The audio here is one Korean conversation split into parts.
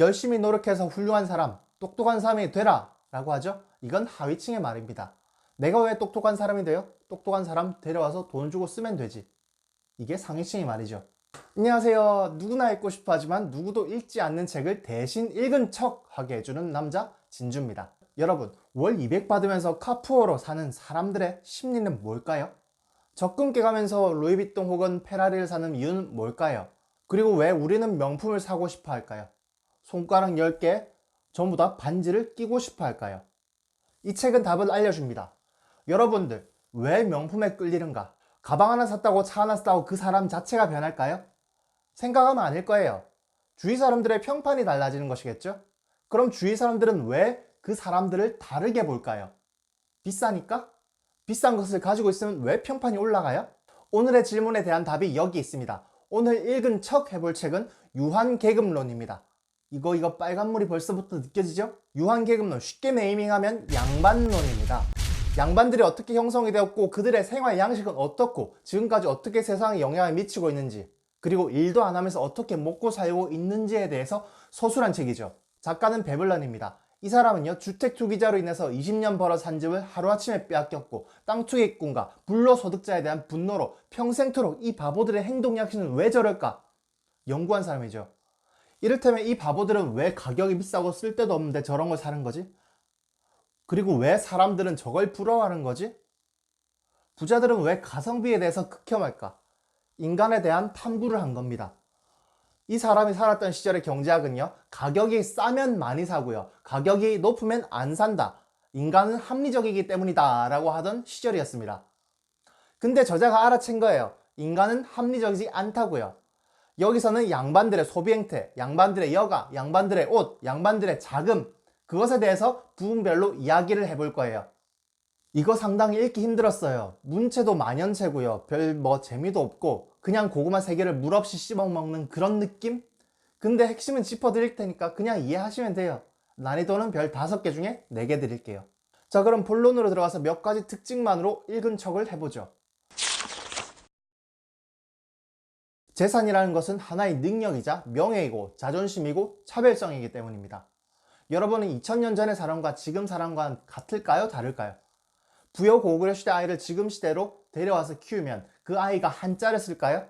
열심히 노력해서 훌륭한 사람, 똑똑한 사람이 되라 라고 하죠. 이건 하위층의 말입니다. 내가 왜 똑똑한 사람이 돼요? 똑똑한 사람 데려와서 돈 주고 쓰면 되지. 이게 상위층의 말이죠. 안녕하세요. 누구나 읽고 싶어 하지만 누구도 읽지 않는 책을 대신 읽은 척 하게 해주는 남자 진주입니다. 여러분, 월 200 받으면서 카푸어로 사는 사람들의 심리는 뭘까요? 적금 깨가면서 루이비통 혹은 페라리를 사는 이유는 뭘까요? 그리고 왜 우리는 명품을 사고 싶어 할까요? 손가락 10개 전부 다 반지를 끼고 싶어 할까요? 이 책은 답을 알려줍니다. 여러분들, 왜 명품에 끌리는가? 가방 하나 샀다고 차 하나 샀다고 그 사람 자체가 변할까요? 생각하면 아닐 거예요. 주위 사람들의 평판이 달라지는 것이겠죠? 그럼 주위 사람들은 왜 그 사람들을 다르게 볼까요? 비싸니까? 비싼 것을 가지고 있으면 왜 평판이 올라가요? 오늘의 질문에 대한 답이 여기 있습니다. 오늘 읽은 척 해볼 책은 유한계급론입니다. 이거 이거 빨간물이 벌써부터 느껴지죠? 유한계급론 쉽게 네이밍하면 양반론입니다. 양반들이 어떻게 형성이 되었고 그들의 생활 양식은 어떻고 지금까지 어떻게 세상에 영향을 미치고 있는지 그리고 일도 안 하면서 어떻게 먹고 살고 있는지에 대해서 서술한 책이죠. 작가는 베블런입니다. 이 사람은요 주택 투기자로 인해서 20년 벌어 산 집을 하루아침에 빼앗겼고 땅 투기꾼과 불로소득자에 대한 분노로 평생토록 이 바보들의 행동 양식은 왜 저럴까 연구한 사람이죠. 이를테면 이 바보들은 왜 가격이 비싸고 쓸데도 없는데 저런 걸 사는 거지? 그리고 왜 사람들은 저걸 부러워하는 거지? 부자들은 왜 가성비에 대해서 극혐할까? 인간에 대한 탐구를 한 겁니다. 이 사람이 살았던 시절의 경제학은요, 가격이 싸면 많이 사고요, 가격이 높으면 안 산다. 인간은 합리적이기 때문이다. 라고 하던 시절이었습니다. 근데 저자가 알아챈 거예요. 인간은 합리적이지 않다고요. 여기서는 양반들의 소비 행태, 양반들의 여가, 양반들의 옷, 양반들의 자금, 그것에 대해서 부분별로 이야기를 해볼 거예요. 이거 상당히 읽기 힘들었어요. 문체도 만연체고요. 별 뭐 재미도 없고 그냥 고구마 세 개를 물 없이 씹어 먹는 그런 느낌? 근데 핵심은 짚어드릴 테니까 그냥 이해하시면 돼요. 난이도는 별 다섯 개 중에 네개 드릴게요. 자 그럼 본론으로 들어가서 몇 가지 특징만으로 읽은 척을 해보죠. 재산이라는 것은 하나의 능력이자 명예이고 자존심이고 차별성이기 때문입니다. 여러분은 2000년 전의 사람과 지금 사람과 같을까요? 다를까요? 부여 고구려 시대 아이를 지금 시대로 데려와서 키우면 그 아이가 한자를 쓸까요?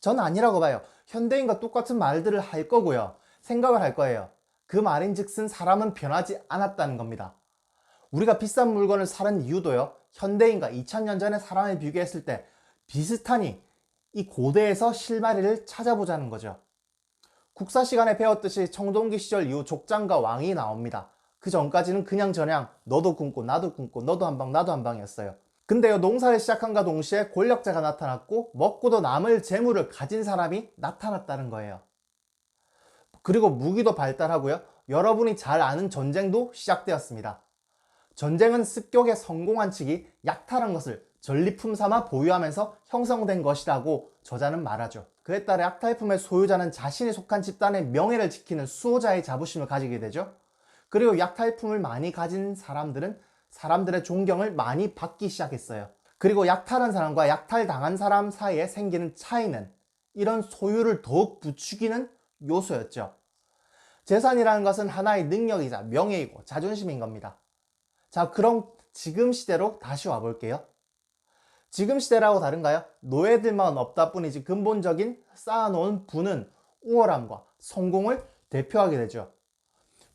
전 아니라고 봐요. 현대인과 똑같은 말들을 할 거고요. 생각을 할 거예요. 그 말인 즉슨 사람은 변하지 않았다는 겁니다. 우리가 비싼 물건을 사는 이유도요. 현대인과 2000년 전의 사람을 비교했을 때 비슷하니 이 고대에서 실마리를 찾아보자는 거죠. 국사 시간에 배웠듯이 청동기 시절 이후 족장과 왕이 나옵니다. 그 전까지는 그냥 저냥 너도 굶고 나도 굶고 너도 한 방 나도 한 방이었어요. 근데요 농사를 시작한과 동시에 권력자가 나타났고 먹고도 남을 재물을 가진 사람이 나타났다는 거예요. 그리고 무기도 발달하고요. 여러분이 잘 아는 전쟁도 시작되었습니다. 전쟁은 습격에 성공한 측이 약탈한 것을 전리품 삼아 보유하면서 형성된 것이라고 저자는 말하죠. 그에 따라 약탈품의 소유자는 자신이 속한 집단의 명예를 지키는 수호자의 자부심을 가지게 되죠. 그리고 약탈품을 많이 가진 사람들은 사람들의 존경을 많이 받기 시작했어요. 그리고 약탈한 사람과 약탈당한 사람 사이에 생기는 차이는 이런 소유를 더욱 부추기는 요소였죠. 재산이라는 것은 하나의 능력이자 명예이고 자존심인 겁니다. 자, 그럼 지금 시대로 다시 와볼게요. 지금 시대라고 다른가요? 노예들만 없다 뿐이지 근본적인 쌓아놓은 부는 우월함과 성공을 대표하게 되죠.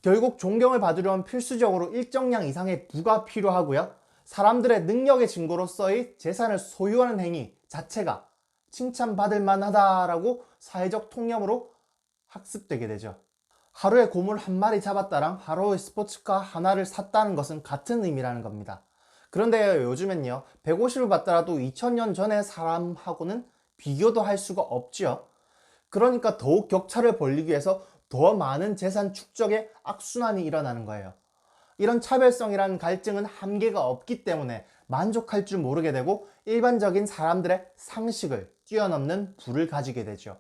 결국 존경을 받으려면 필수적으로 일정량 이상의 부가 필요하고요. 사람들의 능력의 증거로서의 재산을 소유하는 행위 자체가 칭찬받을 만하다라고 사회적 통념으로 학습되게 되죠. 하루에 고물 한 마리 잡았다랑 하루에 스포츠카 하나를 샀다는 것은 같은 의미라는 겁니다. 그런데 요즘엔요, 150을 받더라도 2000년 전의 사람하고는 비교도 할 수가 없지요. 그러니까 더욱 격차를 벌리기 위해서 더 많은 재산 축적의 악순환이 일어나는 거예요. 이런 차별성이라는 갈증은 한계가 없기 때문에 만족할 줄 모르게 되고 일반적인 사람들의 상식을 뛰어넘는 부를 가지게 되죠.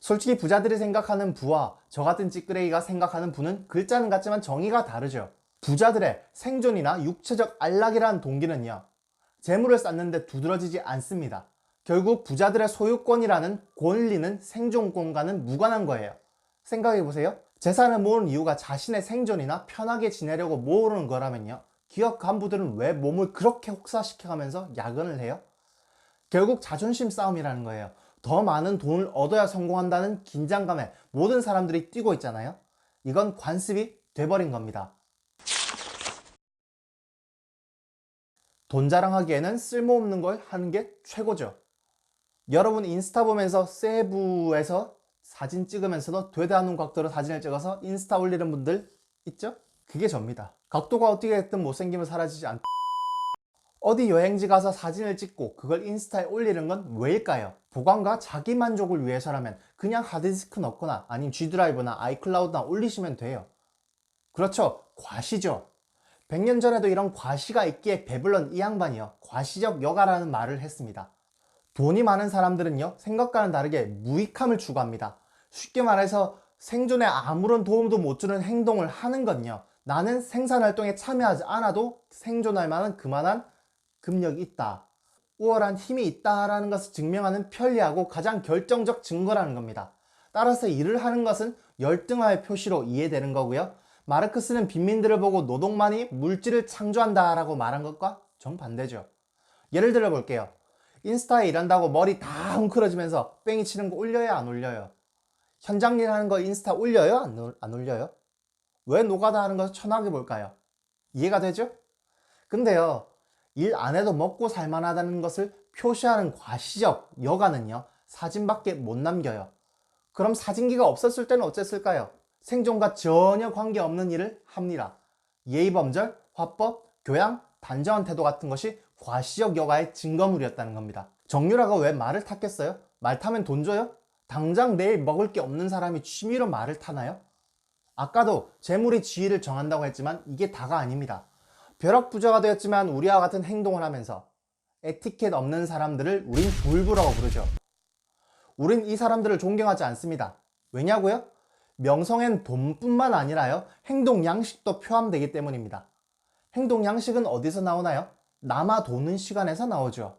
솔직히 부자들이 생각하는 부와 저 같은 찌끄레기가 생각하는 부는 글자는 같지만 정의가 다르죠. 부자들의 생존이나 육체적 안락이라는 동기는요. 재물을 쌓는데 두드러지지 않습니다. 결국 부자들의 소유권이라는 권리는 생존권과는 무관한 거예요. 생각해 보세요. 재산을 모으는 이유가 자신의 생존이나 편하게 지내려고 모으는 거라면요. 기업 간부들은 왜 몸을 그렇게 혹사시켜가면서 야근을 해요? 결국 자존심 싸움이라는 거예요. 더 많은 돈을 얻어야 성공한다는 긴장감에 모든 사람들이 뛰고 있잖아요. 이건 관습이 돼버린 겁니다. 돈 자랑하기에는 쓸모없는 걸 하는 게 최고죠. 여러분 인스타 보면서 세부에서 사진 찍으면서도 되다 않은 각도로 사진을 찍어서 인스타 올리는 분들 있죠? 그게 접니다. 각도가 어떻게 됐든 못생기면 사라지지 않... 어디 여행지 가서 사진을 찍고 그걸 인스타에 올리는 건 왜일까요? 보관과 자기 만족을 위해서라면 그냥 하드디스크 넣거나 아니면 G드라이브나 아이클라우드나 올리시면 돼요. 그렇죠. 과시죠. 100년 전에도 이런 과시가 있기에 배불런 이 양반이요. 과시적 여가라는 말을 했습니다. 돈이 많은 사람들은요, 생각과는 다르게 무익함을 추구합니다. 쉽게 말해서 생존에 아무런 도움도 못 주는 행동을 하는 건요. 나는 생산활동에 참여하지 않아도 생존할 만한 그만한 금력이 있다. 우월한 힘이 있다라는 것을 증명하는 편리하고 가장 결정적 증거라는 겁니다. 따라서 일을 하는 것은 열등화의 표시로 이해되는 거고요. 마르크스는 빈민들을 보고 노동만이 물질을 창조한다 라고 말한 것과 정반대죠. 예를 들어 볼게요. 인스타에 일한다고 머리 다 웅크러지면서 뺑이 치는 거 올려요? 안 올려요? 현장 일 하는 거 인스타 올려요? 안, 올려요? 왜 노가다 하는 것을 천하게 볼까요? 이해가 되죠? 근데요, 일 안 해도 먹고 살만하다는 것을 표시하는 과시적 여가는요, 사진밖에 못 남겨요. 그럼 사진기가 없었을 때는 어쨌을까요? 생존과 전혀 관계없는 일을 합니다. 예의범절, 화법, 교양, 단정한 태도 같은 것이 과시적 여가의 증거물이었다는 겁니다. 정유라가 왜 말을 탔겠어요? 말 타면 돈 줘요? 당장 내일 먹을 게 없는 사람이 취미로 말을 타나요? 아까도 재물이 지위를 정한다고 했지만 이게 다가 아닙니다. 벼락부자가 되었지만 우리와 같은 행동을 하면서 에티켓 없는 사람들을 우린 불부라고 부르죠. 우린 이 사람들을 존경하지 않습니다. 왜냐고요? 명성엔 돈뿐만 아니라요, 행동 양식도 포함되기 때문입니다. 행동 양식은 어디서 나오나요? 남아 도는 시간에서 나오죠.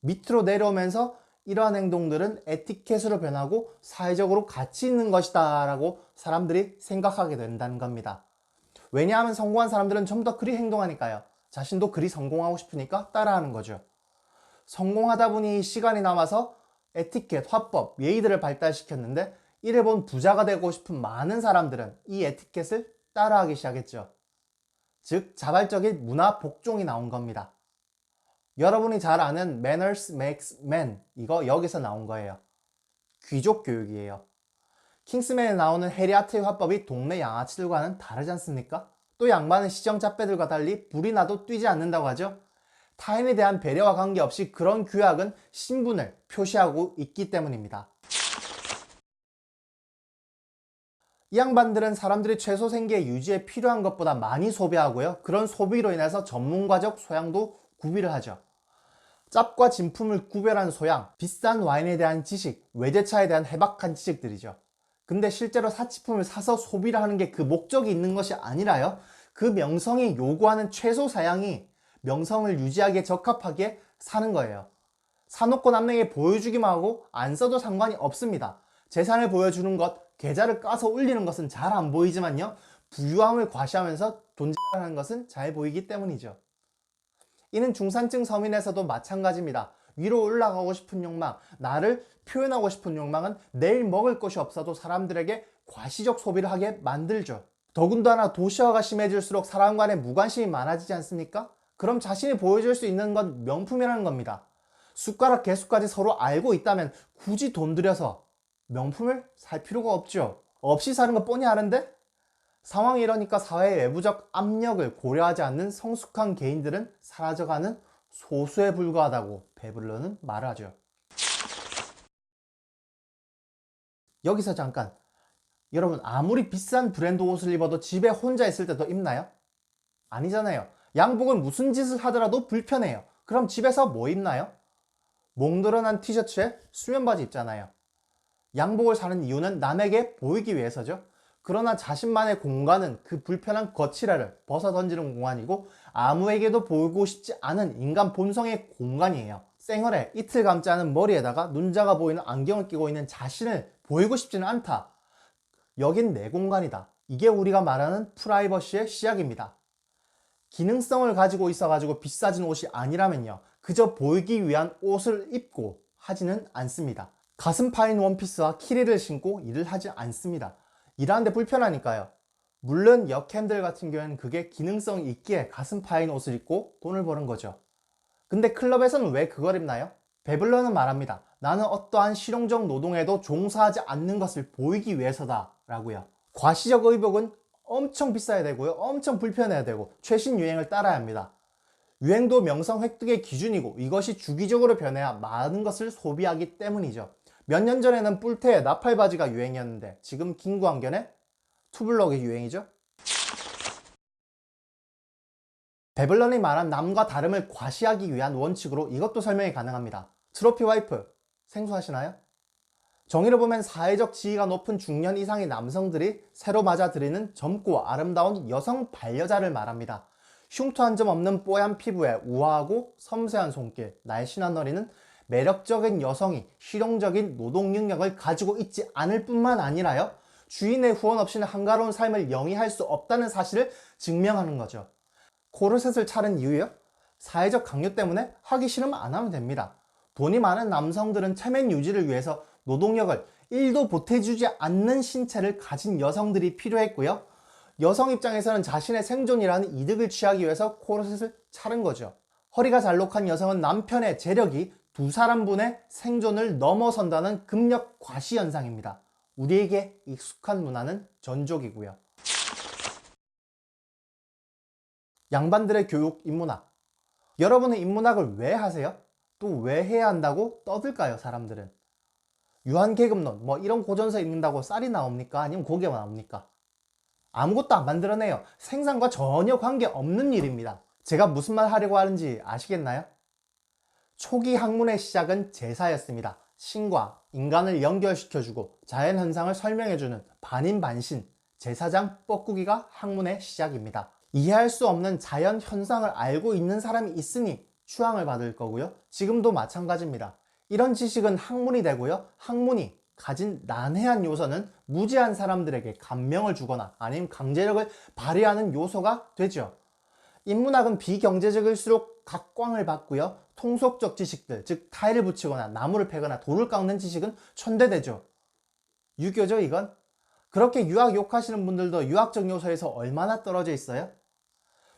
밑으로 내려오면서 이러한 행동들은 에티켓으로 변하고 사회적으로 가치 있는 것이다 라고 사람들이 생각하게 된다는 겁니다. 왜냐하면 성공한 사람들은 좀 더 그리 행동하니까요. 자신도 그리 성공하고 싶으니까 따라하는 거죠. 성공하다 보니 시간이 남아서 에티켓, 화법, 예의들을 발달시켰는데 이를 본 부자가 되고 싶은 많은 사람들은 이 에티켓을 따라하기 시작했죠. 즉 자발적인 문화 복종이 나온 겁니다. 여러분이 잘 아는 manners makes man 이거 여기서 나온 거예요. 귀족 교육이에요. 킹스맨에 나오는 해리아트의 화법이 동네 양아치들과는 다르지 않습니까? 또 양반은 시정 잡배들과 달리 불이 나도 뛰지 않는다고 하죠. 타인에 대한 배려와 관계없이 그런 규약은 신분을 표시하고 있기 때문입니다. 이 양반들은 사람들이 최소 생계 유지에 필요한 것보다 많이 소비하고요. 그런 소비로 인해서 전문가적 소양도 구비를 하죠. 짭과 진품을 구별하는 소양, 비싼 와인에 대한 지식, 외제차에 대한 해박한 지식들이죠. 근데 실제로 사치품을 사서 소비를 하는 게 그 목적이 있는 것이 아니라요. 그 명성이 요구하는 최소 사양이 명성을 유지하기에 적합하게 사는 거예요. 사놓고 남에게 보여주기만 하고 안 써도 상관이 없습니다. 재산을 보여주는 것, 계좌를 까서 올리는 것은 잘 안 보이지만요. 부유함을 과시하면서 돈질하는 것은 잘 보이기 때문이죠. 이는 중산층 서민에서도 마찬가지입니다. 위로 올라가고 싶은 욕망, 나를 표현하고 싶은 욕망은 내일 먹을 것이 없어도 사람들에게 과시적 소비를 하게 만들죠. 더군다나 도시화가 심해질수록 사람 간의 무관심이 많아지지 않습니까? 그럼 자신이 보여줄 수 있는 건 명품이라는 겁니다. 숟가락 개수까지 서로 알고 있다면 굳이 돈 들여서 명품을 살 필요가 없죠. 없이 사는 거 뻔히 아는데? 상황이 이러니까 사회의 외부적 압력을 고려하지 않는 성숙한 개인들은 사라져가는 소수에 불과하다고 베블러는 말하죠. 여기서 잠깐 여러분 아무리 비싼 브랜드 옷을 입어도 집에 혼자 있을 때도 입나요? 아니잖아요. 양복은 무슨 짓을 하더라도 불편해요. 그럼 집에서 뭐 입나요? 몽드러난 티셔츠에 수면 바지 입잖아요. 양복을 사는 이유는 남에게 보이기 위해서죠. 그러나 자신만의 공간은 그 불편한 거칠애를 벗어 던지는 공간이고 아무에게도 보이고 싶지 않은 인간 본성의 공간이에요. 쌩얼에 이틀 감지 않은 머리에다가 눈자가 보이는 안경을 끼고 있는 자신을 보이고 싶지는 않다. 여긴 내 공간이다. 이게 우리가 말하는 프라이버시의 시작입니다. 기능성을 가지고 있어가지고 비싸진 옷이 아니라면요. 그저 보이기 위한 옷을 입고 하지는 않습니다. 가슴 파인 원피스와 키리를 신고 일을 하지 않습니다. 일하는데 불편하니까요. 물론 역캠들 같은 경우에는 그게 기능성이 있기에 가슴 파인 옷을 입고 돈을 버는 거죠. 근데 클럽에서는 왜 그걸 입나요? 베블러는 말합니다. 나는 어떠한 실용적 노동에도 종사하지 않는 것을 보이기 위해서다 라고요. 과시적 의복은 엄청 비싸야 되고요. 엄청 불편해야 되고 최신 유행을 따라야 합니다. 유행도 명성 획득의 기준이고 이것이 주기적으로 변해야 많은 것을 소비하기 때문이죠. 몇 년 전에는 뿔테에 나팔 바지가 유행이었는데 지금 긴구안견에 투블럭이 유행이죠. 베블런이 말한 남과 다름을 과시하기 위한 원칙으로 이것도 설명이 가능합니다. 트로피 와이프 생소하시나요? 정의를 보면 사회적 지위가 높은 중년 이상의 남성들이 새로 맞아들이는 젊고 아름다운 여성 반려자를 말합니다. 흉터 한 점 없는 뽀얀 피부에 우아하고 섬세한 손길, 날씬한 허리는 매력적인 여성이 실용적인 노동 능력을 가지고 있지 않을 뿐만 아니라요. 주인의 후원 없이는 한가로운 삶을 영위할 수 없다는 사실을 증명하는 거죠. 코르셋을 차른 이유요? 사회적 강요 때문에 하기 싫으면 안 하면 됩니다. 돈이 많은 남성들은 체면 유지를 위해서 노동력을 1도 보태주지 않는 신체를 가진 여성들이 필요했고요. 여성 입장에서는 자신의 생존이라는 이득을 취하기 위해서 코르셋을 차른 거죠. 허리가 잘록한 여성은 남편의 재력이 두 사람분의 생존을 넘어선다는 금력 과시 현상입니다. 우리에게 익숙한 문화는 전족이고요. 양반들의 교육 인문학. 여러분은 인문학을 왜 하세요? 또 왜 해야 한다고 떠들까요, 사람들은? 유한계급론, 뭐 이런 고전서 읽는다고 쌀이 나옵니까? 아니면 고개가 나옵니까? 아무것도 안 만들어내요. 생산과 전혀 관계없는 일입니다. 제가 무슨 말 하려고 하는지 아시겠나요? 초기 학문의 시작은 제사였습니다. 신과 인간을 연결시켜주고 자연현상을 설명해주는 반인반신, 제사장 뻐꾸기가 학문의 시작입니다. 이해할 수 없는 자연 현상을 알고 있는 사람이 있으니 추앙을 받을 거고요. 지금도 마찬가지입니다. 이런 지식은 학문이 되고요. 학문이 가진 난해한 요소는 무지한 사람들에게 감명을 주거나 아니면 강제력을 발휘하는 요소가 되죠. 인문학은 비경제적일수록 각광을 받고요. 통속적 지식들, 즉 타일을 붙이거나 나무를 패거나 돌을 깎는 지식은 천대되죠. 유교죠, 이건? 그렇게 유학 욕하시는 분들도 유학적 요소에서 얼마나 떨어져 있어요?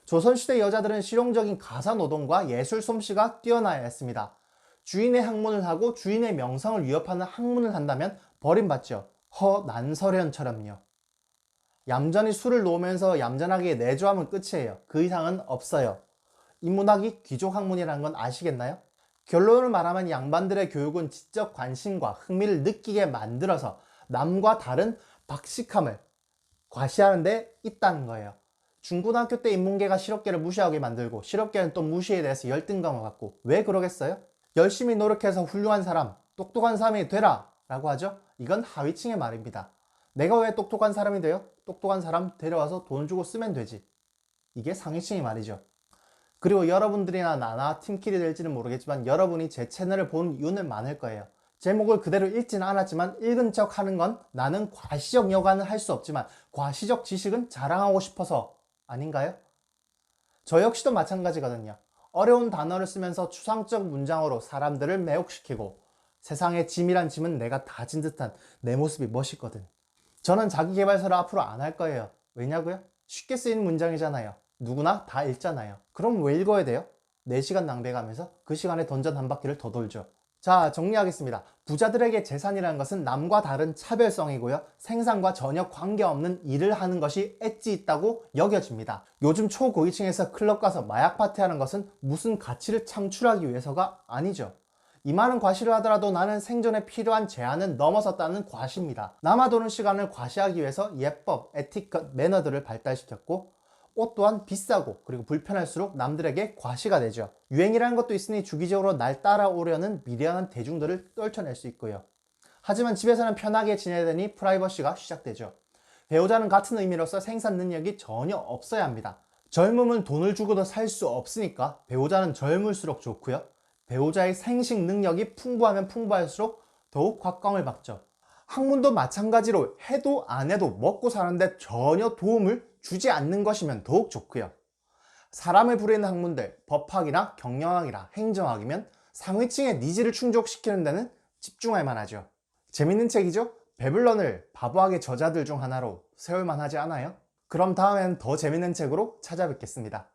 조선시대 여자들은 실용적인 가사 노동과 예술 솜씨가 뛰어나야 했습니다. 주인의 학문을 하고 주인의 명성을 위협하는 학문을 한다면 버림받죠. 허 난설현처럼요. 얌전히 술을 놓으면서 얌전하게 내조하면 끝이에요. 그 이상은 없어요. 인문학이 귀족 학문이라는 건 아시겠나요? 결론을 말하면 양반들의 교육은 지적 관심과 흥미를 느끼게 만들어서 남과 다른 박식함을 과시하는 데 있다는 거예요. 중고등학교 때 인문계가 실업계를 무시하게 만들고 실업계는 또 무시에 대해서 열등감을 갖고 왜 그러겠어요? 열심히 노력해서 훌륭한 사람, 똑똑한 사람이 되라 라고 하죠. 이건 하위층의 말입니다. 내가 왜 똑똑한 사람이 돼요? 똑똑한 사람 데려와서 돈 주고 쓰면 되지. 이게 상위층의 말이죠. 그리고 여러분들이나 나나 팀끼리 될지는 모르겠지만 여러분이 제 채널을 본 이유는 많을 거예요. 제목을 그대로 읽지는 않았지만 읽은 척 하는 건 나는 과시적 여가는 할수 없지만 과시적 지식은 자랑하고 싶어서 아닌가요? 저 역시도 마찬가지거든요. 어려운 단어를 쓰면서 추상적 문장으로 사람들을 매혹시키고 세상의 짐이란 짐은 내가 다진 듯한 내 모습이 멋있거든. 저는 자기개발서를 앞으로 안 할 거예요. 왜냐고요? 쉽게 쓰이는 문장이잖아요. 누구나 다 읽잖아요. 그럼 왜 읽어야 돼요? 4시간 낭비해가면서 그 시간에 던전 한 바퀴를 더 돌죠. 자, 정리하겠습니다. 부자들에게 재산이라는 것은 남과 다른 차별성이고요. 생산과 전혀 관계없는 일을 하는 것이 엣지 있다고 여겨집니다. 요즘 초고위층에서 클럽 가서 마약 파티하는 것은 무슨 가치를 창출하기 위해서가 아니죠. 이 많은 과시를 하더라도 나는 생존에 필요한 제한은 넘어섰다는 과시입니다. 남아도는 시간을 과시하기 위해서 예법, 에티켓, 매너들을 발달시켰고 옷 또한 비싸고 그리고 불편할수록 남들에게 과시가 되죠. 유행이라는 것도 있으니 주기적으로 날 따라오려는 미련한 대중들을 떨쳐낼 수 있고요. 하지만 집에서는 편하게 지내야 되니 프라이버시가 시작되죠. 배우자는 같은 의미로서 생산 능력이 전혀 없어야 합니다. 젊음은 돈을 주고도 살 수 없으니까 배우자는 젊을수록 좋고요. 배우자의 생식 능력이 풍부하면 풍부할수록 더욱 곽광을 받죠. 학문도 마찬가지로 해도 안 해도 먹고 사는데 전혀 도움을 주지 않는 것이면 더욱 좋고요. 사람을 부리는 학문들, 법학이나 경영학이나 행정학이면 상위층의 니즈를 충족시키는 데는 집중할 만하죠. 재밌는 책이죠? 배블런을 바보학의 저자들 중 하나로 세울만 하지 않아요? 그럼 다음엔 더 재밌는 책으로 찾아뵙겠습니다.